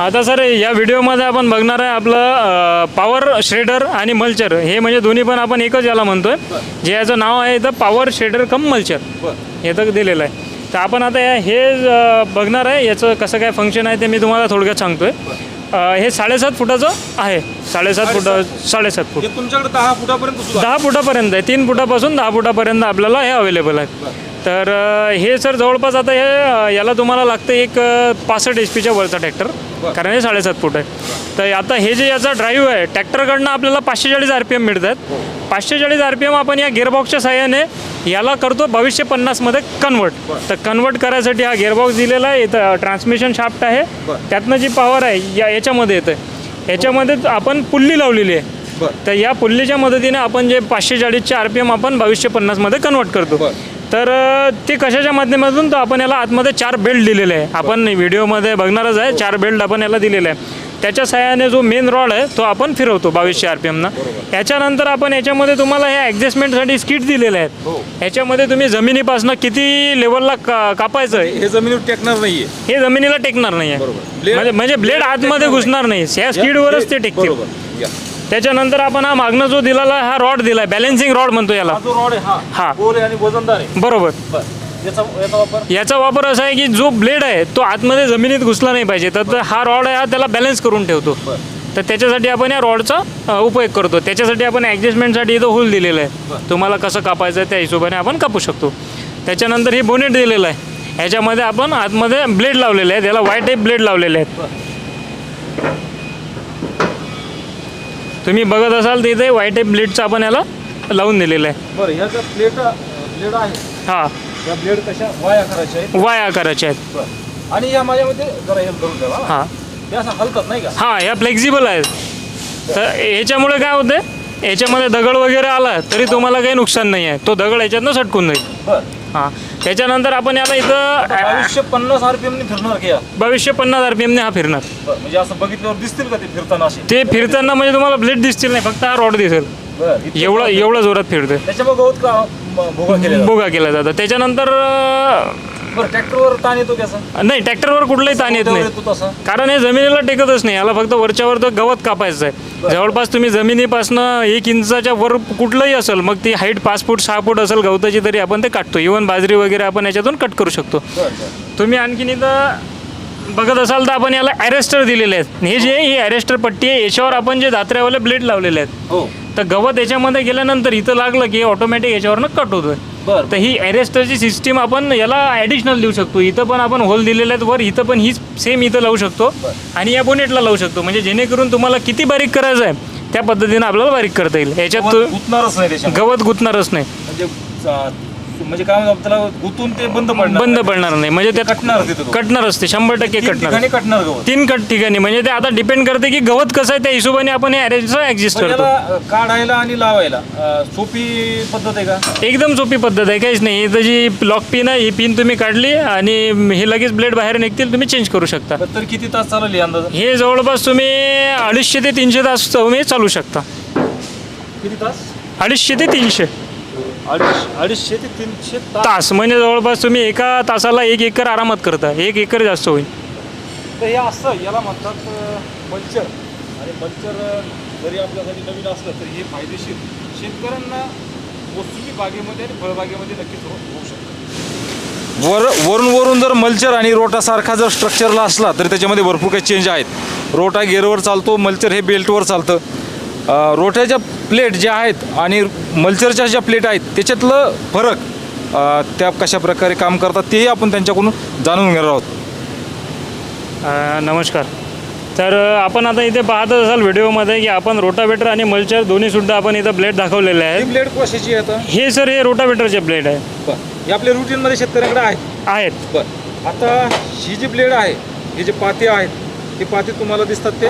आता सर या व्हिडिओमध्ये आपण बघणार आहे आपलं पॉवर श्रेडर आणि मल्चर हे म्हणजे दोन्ही पण आपण एकच याला म्हणतोय. जे याचं नाव आहे इथं पॉवर श्रेडर कम मल्चर हे तर दिलेलं आहे. तर आपण आता हे बघणार आहे. याचं कसं काय फंक्शन आहे ते मी तुम्हाला थोडक्यात सांगतोय. अ, हे साडेसात फुटाचं आहे. साडेसात फुटा साडेसात फूट. तुमच्याकडे दहा फुटापर्यंत दहा फुटापर्यंत आहे. तीन फुटापासून दहा फुटापर्यंत आपल्याला हे अवेलेबल आहे. तर हे सर जवळपास आता हे याला तुम्हाला लागतं एक पासष्ट एच पीच्या वरचा ट्रॅक्टर. कारण हे साडेसात फूट आहे. तर आता हे जे याचा ड्राईव्ह आहे ट्रॅक्टरकडनं आपल्याला पाचशे चाळीस आर पी एम मिळतात. पाचशे चाळीस आर पी एम आपण या गिअरबॉक्सच्या साह्याने याला करतो बावीसशे पन्नासमध्ये कन्वर्ट तर कन्वर्ट करायसाठी हा गिअरबॉक्स दिलेला आहे इथं ट्रान्समिशन शाफ्ट आहे. त्यातनं जी पॉवर आहे या याच्यामध्ये येतं याच्यामध्ये आपण पुल्ली लावलेली आहे. तर या पुल्लीच्या मदतीने आपण जे पाचशे चाळीसचे आर पी एम आपण बावीसशे पन्नासमध्ये कन्वर्ट करतो. तर ते कशाच्या माध्यमातून? तर आपण याला आतमध्ये चार बेल्ट दिलेले आहे. आपण व्हिडिओमध्ये बघणारच आहे चार बेल्ट आपण याला दिलेले आहे. त्याच्या सहाय्याने जो मेन रॉड आहे तो आपण फिरवतो बावीसशे आर पी एमनं याच्यानंतर आपण याच्यामध्ये तुम्हाला हे ॲडजस्टमेंटसाठी स्किट दिलेले हो. आहेत याच्यामध्ये तुम्ही जमिनीपासून किती लेवलला का कापायचं आहे? हे जमिनीवर टेकणार नाहीये. हे जमिनीला टेकणार नाही आहे म्हणजे म्हणजे ब्लेड आतमध्ये घुसणार नाही. या स्किडवरच ते टेकतील. त्याच्यानंतर आपण हा मागणं जो दिलेला आहे, हा रॉड दिलाय बॅलेन्सिंग रॉड म्हणतो याला. हा जो रॉड आहे हा. हा. गोल आहे आणि वजनदार आहे. बरोबर. बरं. याचा याचा वापर? याचा वापर असा आहे की जो ब्लेड आहे तो आतमध्ये जमिनीत घुसला नाही पाहिजे. तर हा रॉड आहे हा त्याला बॅलन्स करून ठेवतो. तर त्याच्यासाठी आपण या रॉडचा उपयोग करतो. त्याच्यासाठी आपण ॲडजस्टमेंटसाठी इथं होल दिलेलं आहे. तुम्हाला कसं कापायचं आहे त्या हिशोबाने आपण कापू शकतो. त्याच्यानंतर हे बोनेट दिलेलं आहे. ह्याच्यामध्ये आपण आतमध्ये ब्लेड लावलेले आहेत. याला वाय टाईप ब्लेड लावलेले आहेत. तुम्ही बघत असाल तर इथे वाय टाईप ब्लेडचं आपण याला लावून दिलेलं आहे. बरं ह्याचा प्लेट ब्लेड आहे हां. या ब्लेड कशा वाया करायच्या आहेत? वाय आकाराचे आहेत. बरं. आणि या माझ्यामध्ये जरा हे धरून ठेवा हां. हे. असं हलतात नाही का? हां ह्या फ्लेक्झिबल आहेत. तर ह्याच्यामुळे काय होते याच्यामध्ये दगड वगैरे आला तरी तुम्हाला काही नुकसान नाही आहे. तो दगड याच्यातनं सटकून जाईल. बरं. हां. त्याच्यानंतर आपण याला इथं बावीसशे पन्नास आर पी एमने फिरणार की या? बावीसशे पन्नास आर पी एमने हा फिरणार. बरं म्हणजे असं बघितल्यावर दिसतील का ते फिरताना असे? ते फिरताना म्हणजे तुम्हाला ब्लेड दिसतील नाही फक्त हा रॉड दिसेल. बरं इतके एवढं. एवढं जोरात फिरते त्याच्यामुळे गवत का म- भोगा केलेला? केला जातं. त्याच्यानंतर अं, बरं ट्रॅक्टरवर ताण येतो त्याचा नाही ट्रॅक्टरवर कुठलाही ताण येत नाही. येतो तसा कारण हे जमिनीला टेकतच नाही. याला फक्त वरच्यावर तर गवत कापायचं आहे जवळपास तुम्ही जमिनीपासनं एक इंचाच्या वर कुठलंही असेल मग ती हाईट पाच फूट सहा फूट असेल गवताची तरी आपण ते काढतो इवन बाजरी वगैरे आपण याच्यातून कट करू शकतो. तुम्ही आणखीन इथं बघत असाल तर आपण याला ॲरेस्टर दिलेले आहेत. हे जे ही ॲरेस्टर पट्टी आहे याच्यावर आपण जे दात्र्यावाले ब्लेड लावलेले आहेत. हो. तर गवत याच्यामध्ये गेल्यानंतर इथं लागलं की ऑटोमॅटिक याच्यावरनं कट होतोय. बरं. तर ही ॲरेस्टरची सिस्टीम आपण याला ॲडिशनल देऊ शकतो. इथं पण आपण होल दिलेले आहेत वर इथं पण हीच सेम इथं लावू शकतो. आणि या बोनेटला लावू शकतो. म्हणजे जेणेकरून तुम्हाला किती बारीक करायचं आहे त्या पद्धतीनं आपल्याला बारीक करता येईल. याच्यात गवत तो- गुतणारच नाही त्याच्यात गवत गुतणारच नाही. म्हणजे म्हणजे काय म्हणतात त्याला गुतून ते बंद पडणार. बंद पडणार नाही. म्हणजे त्यात कटणार तिथं तो. कटणार असते शंभर टक्के तीन कटणार. ठिकाणी कटणार गवत. तीन कट ठिकाणी. म्हणजे ते आता डिपेंड करते की गवत कसं आहे त्या हिशोबाने आपण हे अरेंजचं ॲडजस्ट पण करतो. काढायला आणि लावायला अं, सोपी पद्धत आहे का? एकदम सोपी पद्धत आहे काहीच नाही. इथं जी लॉक पिन आहे ही पिन तुम्ही काढली आणि हे लगेच ब्लेड बाहेर निघतील तुम्ही चेंज करू शकता. तर किती तास चालेल हे अंदाज? हे जवळपास तुम्ही अडीचशे ते तीनशे तास तुम्ही चालू शकता. किती तास? अडीचशे ते तीनशे. अडीचशे अडीचशे ते तीनशे तास तास म्हणजे जवळपास तुम्ही एका तासाला एक एकर आरामात करता. एक एकर जास्त होईल. तर हे असं याला म्हणतात मल्चर आणि मल्चर जरी आपल्यासाठी नवीन असलं तरी हे फायदेशीर. शेतकऱ्यांना मोसमी बागेमध्ये आणि फळबागेमध्ये नक्कीच हो- होऊ शकतं. वर वरून वरून जर मल्चर आणि रोटासारखा जर स्ट्रक्चरला असला तर त्याच्यामध्ये भरपूर काही चेंज आहेत. रोटा गेअरवर चालतो मल्चर हे बेल्टवर चालतं. रोट्याच्या प्लेट ज्या आहेत आणि मल्चरच्या ज्या प्लेट आहेत त्याच्यातलं फरक त्या कशा प्रकारे काम करतात तेही आपण त्यांच्याकडून जाणून घेणार आहोत. नमस्कार. तर आपण आता इथे पाहत असाल व्हिडिओमध्ये की आपण रोटावेटर आणि मल्चर दोन्हीसुद्धा आपण इथं ब्लेड दाखवलेले ही आहेत ब्लेड कशाची आहे आता? हे सर हे रोटावेटरचे ब्लेड आहे. हे आपल्या रुटीनमध्ये शेतकऱ्याकडे आहे आहेत. बरं. आता ही जी ब्लेड आहे हे जे पाते आहेत ते पाते तुम्हाला दिसतात ते?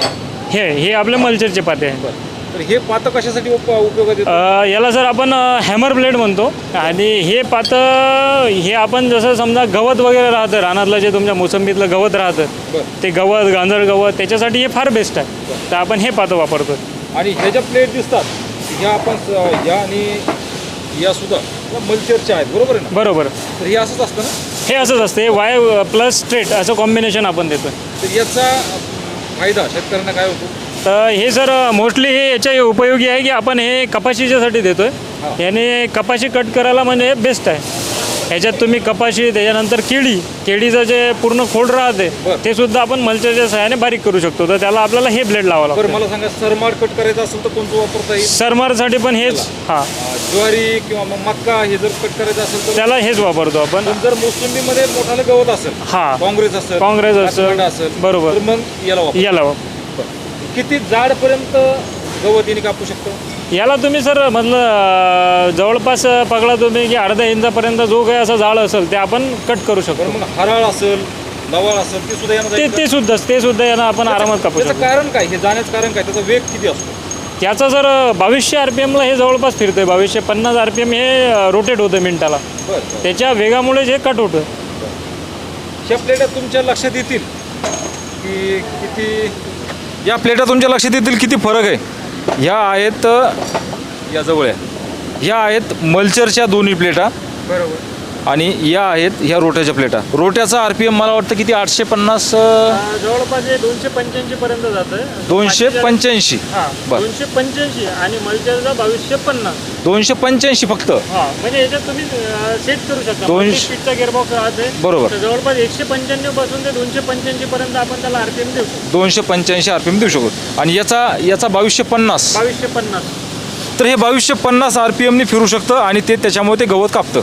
हे हे आपले मल्चरचे पाते आहे बरं. तर हे पातं कशासाठी उप उपयोगात येतं? अ, याला सर आपण हॅमर ब्लेड म्हणतो. आणि हे पातं हे आपण जसं समजा गवत वगैरे राहतं रानातलं जे तुमच्या मोसंबीतलं गवत राहतं बरं. ते गवत गांजर गवत त्याच्यासाठी हे फार बेस्ट आहे. तर आपण हे पातं वापरतो आणि ह्या ज्या प्लेट दिसतात ह्या आपण स- ह्या आणि या सुद्धा या मल्चरच्या आहेत बरोबर आहे ना? बरोबर. तर हे असंच असतं ना? हे असंच असते. वाय प्लस स्ट्रेट असं कॉम्बिनेशन आपण देतो तर याचा फायदा शेतकऱ्यांना काय होतो? तर हे सर मोस्टली हे याच्या उपयोगी आहे की आपण हे कपाशीच्यासाठी देतोय? याने कपाशी कट करायला म्हणजे बेस्ट आहे. ह्याच्यात तुम्ही कपाशी त्याच्यानंतर केळी. केळीचं जे पूर्ण खोड राहते. ते सुद्धा आपण मल्च्याच्या सहाय्याने बारीक करू शकतो. तर त्याला आपल्याला हे ब्लेड बरं लागतं. मला सांगा सरमाड कट करायचं असेल तर कोणतं वापरता येईल? सरमारसाठी पण हेच हां. ज्वारी किंवा मग मक्का हे जर कट करायचं असेल तर? त्याला हेच वापरतो आपण. पण जर मोसंबीमध्ये मोठालं गवत असेल हां. काँग्रेस असेल काँग्रेस असेल. बरोबर. तर मग याला याला किती जाडपर्यंत गवत याने कापू शकतो? याला तुम्ही सर म्हटलं जवळपास पकडा तुम्ही की अर्ध्या इंचापर्यंत जो काही असा जाळ असेल ते आपण कट करू शकतो. बरं मग हराळ असेल लवाळ असेल ते सुद्धा ते? ते सुद्धा ते सुद्धा यानं आपण आरामात कापू त्याचं शकतो. कारण काय? हे जाण्याचं कारण काय? त्याचा वेग किती असतो? याचा जर बावीसशे आर पी एमला हे जवळपास फिरतंय. बावीसशे पन्नास आर पी एम हे रोटेट होतं मिनिटाला. बरं त्याच्या वेगामुळे जे कट होतं. ह्या प्लेटा तुमच्या लक्षात येतील की किती या प्लेटा तुमच्या लक्षात येतील किती फरक आहे. ह्या आहेत या जवळ आहे. ह्या आहेत मल्चरच्या दोन्ही प्लेटा. बरोबर. आणि या आहेत ह्या रोट्याच्या प्लेटा. रोट्याचा आर पी एम मला वाटतं किती आठशे पन्नास जवळपास हे दोनशे पंच्याऐंशी पर्यंत जातं दोनशे पंच्याऐंशी. हा बरं. दोनशे पंच्याऐंशी आणि मल्चरचा बावीसशे पन्नास. दोनशे पंच्याऐंशी फक्त. हा म्हणजे याच्यात तुम्ही सेट करू शकता. दोनशे- स्पीडचा गिअरबॉक्स राहते बरोबर. तर जवळपास एकशे पंच्याण्णवपासून ते दोनशे पंच्याऐंशी पर्यंत आपण त्याला आरपीएम देऊ शकतो. दोनशे पंच्याऐंशी आर पी एम देऊ शकतो. आणि याचा याचा बावीसशे पन्नास. बावीसशे पन्नास. तर हे बावीसशे पन्नास आर पी एमने फिरू शकतं आणि ते त्याच्यामुळे ते गवत कापतं.